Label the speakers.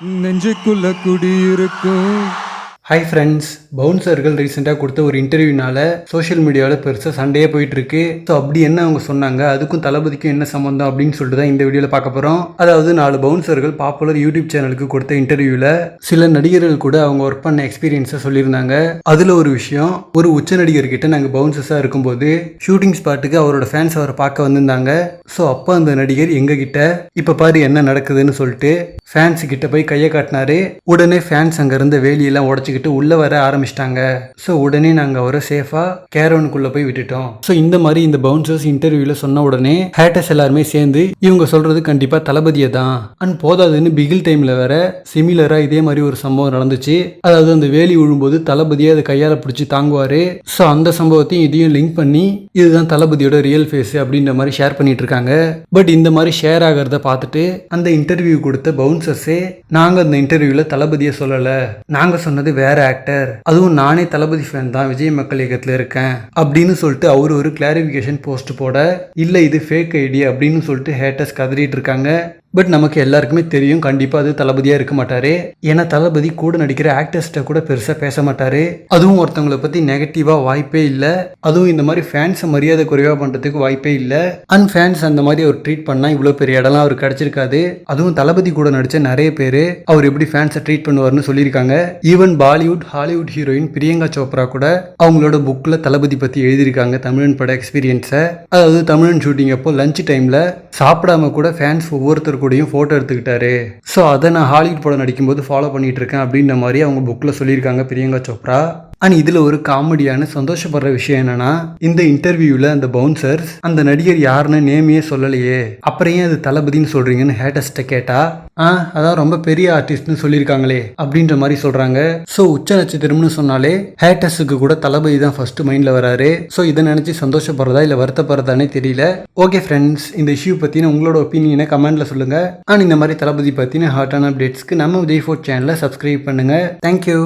Speaker 1: நெஞ்சுக்குள்ள குடியிருக்கும்.
Speaker 2: Hi friends பவுன்சர்கள் ரீசெண்டாக கொடுத்த ஒரு இன்டர்வியூனால சோஷியல் மீடியாவில் பெருசாக சண்டையே போயிட்டுருக்கு. ஸோ அப்படி என்ன அவங்க சொன்னாங்க? அதுக்கும் தளபதிக்கும் என்ன சம்மந்தம் அப்படின்னு சொல்லிட்டு தான் இந்த வீடியோவில் பார்க்க போகிறோம் அதாவது நாலு பவுன்சர்கள் பாப்புலர் யூடியூப் சேனலுக்கு கொடுத்த இன்டர்வியூவில் சில நடிகர்கள் கூட அவங்க ஒர்க் பண்ண எக்ஸ்பீரியன்ஸை சொல்லியிருந்தாங்க. அதில் ஒரு விஷயம் ஒரு உச்ச நடிகர்கிட்ட நாங்கள் பவுன்சஸாக இருக்கும்போது ஷூட்டிங் ஸ்பாட்டுக்கு அவரோட ஃபேன்ஸ் அவரை பார்க்க வந்திருந்தாங்க. ஸோ அப்போ அந்த நடிகர் எங்ககிட்ட இப்போ பாரு என்ன நடக்குதுன்னு சொல்லிட்டு ஃபேன்ஸ் கிட்ட போய் கையை காட்டினாரு. உடனே ஃபேன்ஸ் அங்கேருந்து வேலியெல்லாம் உடச்சிக்கிட்டு உள்ள வர ஆரம்பிச்சிட்டாங்க. ஸோ உடனே நாங்க அவரை சேஃபா கேரவனுக்குள்ள போய் விட்டுட்டோம். ஸோ இந்த மாதிரி இந்த பவுன்சர்ஸ் இன்டர்வியூல சொன்ன உடனே ஹேட்டர்ஸ் எல்லாருமே சேர்ந்து இவங்க சொல்றது கண்டிப்பா தளபதியை தான். அண்ட் போதாதுன்னு பிகில் டைம்ல வேற சிமிலரா இதே மாதிரி ஒரு சம்பவம் நடந்துச்சு. அதாவது அந்த வேலி விழும்போது தளபதியை அதை கையால பிடிச்சி தாங்குவாரு. ஸோ அந்த சம்பவத்தையும் இதையும் லிங்க் பண்ணி இதுதான் தளபதியோட ரியல் ஃபேஸ் அப்படின்ற மாதிரி ஷேர் பண்ணிட்டு இருக்காங்க. பட் இந்த மாதிரி ஷேர் ஆகிறத பார்த்துட்டு அந்த இன்டர்வியூ கொடுத்த பவுன்சர்ஸே நாங்கள் அந்த இன்டர்வியூவில் தளபதியை சொல்லலை. நாங்கள் சொன்னது வேற ஆக்டர் அதுவும் நானே தளபதி ஃபேன் தான் விஜய் மக்கள் இயக்கத்தில் இருக்கேன். அப்படின்னு சொல்லிட்டு அவர் ஒரு கிளாரிஃபிகேஷன் போஸ்ட் போட இல்லை இது ஃபேக் ஐடி அப்படின்னு சொல்லிட்டு ஹேட்டர்ஸ் கதறிட்டு இருக்காங்க. பட் நமக்கு எல்லாருக்குமே தெரியும் கண்டிப்பாக அது தளபதியாக இருக்க மாட்டார். ஏன்னா தளபதி கூட நடிக்கிற ஆக்டர்ஸ்கிட்ட கூட பெருசாக பேச மாட்டார். அதுவும் ஒருத்தவங்களை பற்றி நெகட்டிவாக வாய்ப்பே இல்லை. அதுவும் இந்த மாதிரி ஃபேன்ஸை மரியாதை குறைவாக பண்ணுறதுக்கு வாய்ப்பே இல்லை. அண்ட் ஃபேன்ஸ் அந்த மாதிரி அவர் ட்ரீட் பண்ணால் இவ்வளோ பெரிய இடம்லாம் அவர் கிடச்சிருக்காது. அதுவும் தளபதி கூட நடித்த நிறைய பேர் அவர் எப்படி ஃபேன்ஸை ட்ரீட் பண்ணுவார்னு சொல்லியிருக்காங்க. Even Bollywood Hollywood heroine Priyanka Chopra கூட அவங்களோட புக்கில் தளபதி பற்றி எழுதியிருக்காங்க தமிழன் பட எக்ஸ்பீரியன்ஸை அதாவது தமிழன் ஷூட்டிங் அப்போ லஞ்ச் டைமில் சாப்பிடாம கூட ஃபேன்ஸ் ஒவ்வொருத்தருக்கும் கூடயும் ஃபோட்டோ எடுத்துக்கிட்டாரு. ஸோ அதை நான் ஹாலிவுட் படம் நடிக்கும்போது ஃபாலோ பண்ணிட்டு இருக்கேன் அப்படின்ற மாதிரி அவங்க புக்கில் சொல்லியிருக்காங்க பிரியங்கா சோப்ரா. அண்ட் இதில் ஒரு காமெடியான சந்தோஷப்படுற விஷயம் என்னன்னா இந்த இன்டர்வியூவில் அந்த பவுன்சர்ஸ் அந்த நடிகர் யாருன்னு நேமையே சொல்லலையே. அப்புறம் ஏன் அது தளபதின்னு சொல்கிறீங்கன்னு ஹேட்டஸ்ட்டை கேட்டால் ஆ அதான் ரொம்ப பெரிய ஆர்டிஸ்ட்னு சொல்லியிருக்காங்களே அப்படின்ற மாதிரி சொல்கிறாங்க ஸோ உச்ச நட்சத்திரம்னு சொன்னாலே ஹேட்டர்ஸுக்கு கூட தளபதி தான் ஃபஸ்ட்டு மைண்டில் வராரு. ஸோ இதை நினச்சி சந்தோஷப்படுறதா இல்லை வருத்தப்படுறதானே தெரியல. ஓகே ஃப்ரெண்ட்ஸ் இந்த இஷ்யூ பற்றின உங்களோட ஒப்பீனியனை கமெண்ட்டில் சொல்லுங்கள் அண்ட் இந்த மாதிரி தளபதி பற்றின ஹார்ட்டான அப்டேட்ஸ்க்கு நம்ம விஜய் ஃபோர் சேனலை சப்ஸ்கிரைப் பண்ணுங்க தேங்க்யூ